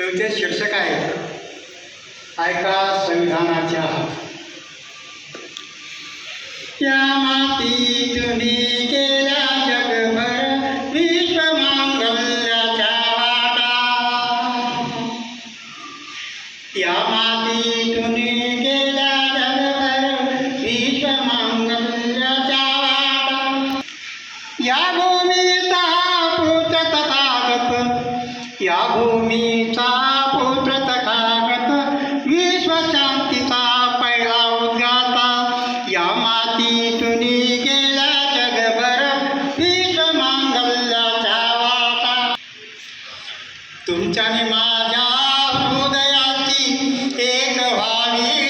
कविते शीर्षक आहे ऐका संविधानाच्या या मातीतून गेल्या जगभर. या भूमीचा पुत्र तथागत विश्वशांतीचा पहिला उद्गाता. या मातीतून गेला जगभर विश्वमांगल्याच्या वाटा. तुमच्याने माझ्या हृदयाची एक व्हावी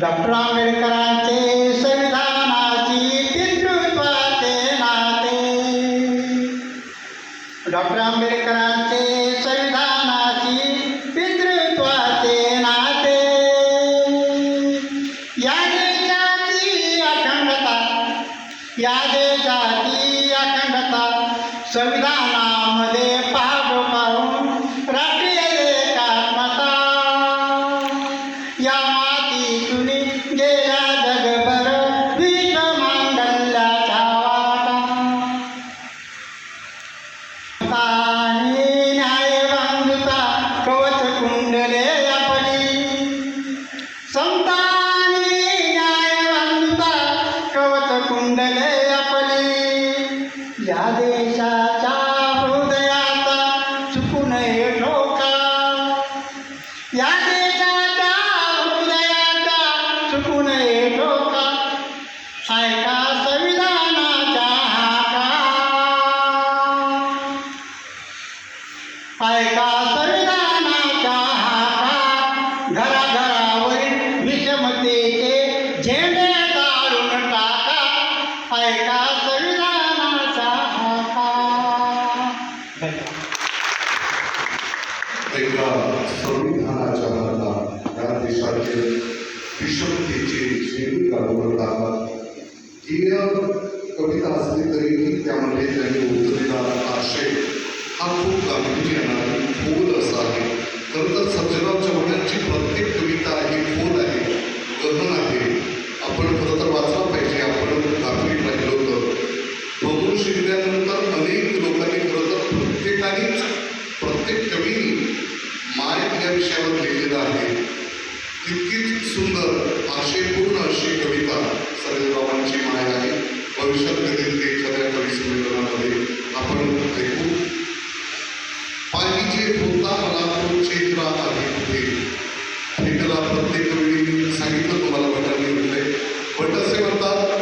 डॉक्टर आंबेडकरांचे संविधानाची पितृत्वाचे नाते। डॉक्टर आंबेडकर संविधानामध्ये पाहतो पाहून राष्ट्रीय एकात्मता या मातीतून गेला जगभर विश्वमांगल्याचा वाटा आणि न्याय बांधुता कवच कुंडले आपली संतानी एका संविधानाच्या मधला या देशाचे विषमतेचे झेंडे काढून टाकतात ही कविता असली तरीही त्यामध्ये त्यांनी उतरलेला आशय हा खूप गांभीर्यानं विषयावर लिहिलेलं आहे. तितकीच सुंदर आशयपूर्ण अशी कविता सर्वबाबांची माय आहे. भविष्यात कधी एखाद्या कवी संमेलनामध्ये आपण ऐकू? पाहिजे होता मला तो चेत्रा आहे कुठे भेटला प्रत्येक कवीने सांगितलं तुम्हाला भटांनी म्हटलंय भट असे म्हणतात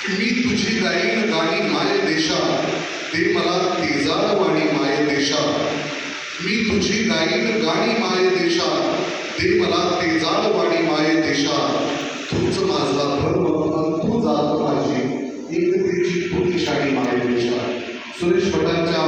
की मी तुझी गाईन गाणी माय देशा ते मला तेजाळ वाणी माय देशा मी तुझी गाईन गाणी माय देशा ते मला तेजाळ वाणी माय देशा तूच माझा धर्म तू जात माझी. एकतेची पुलिशाणी माय देशा सुरेश भटांच्या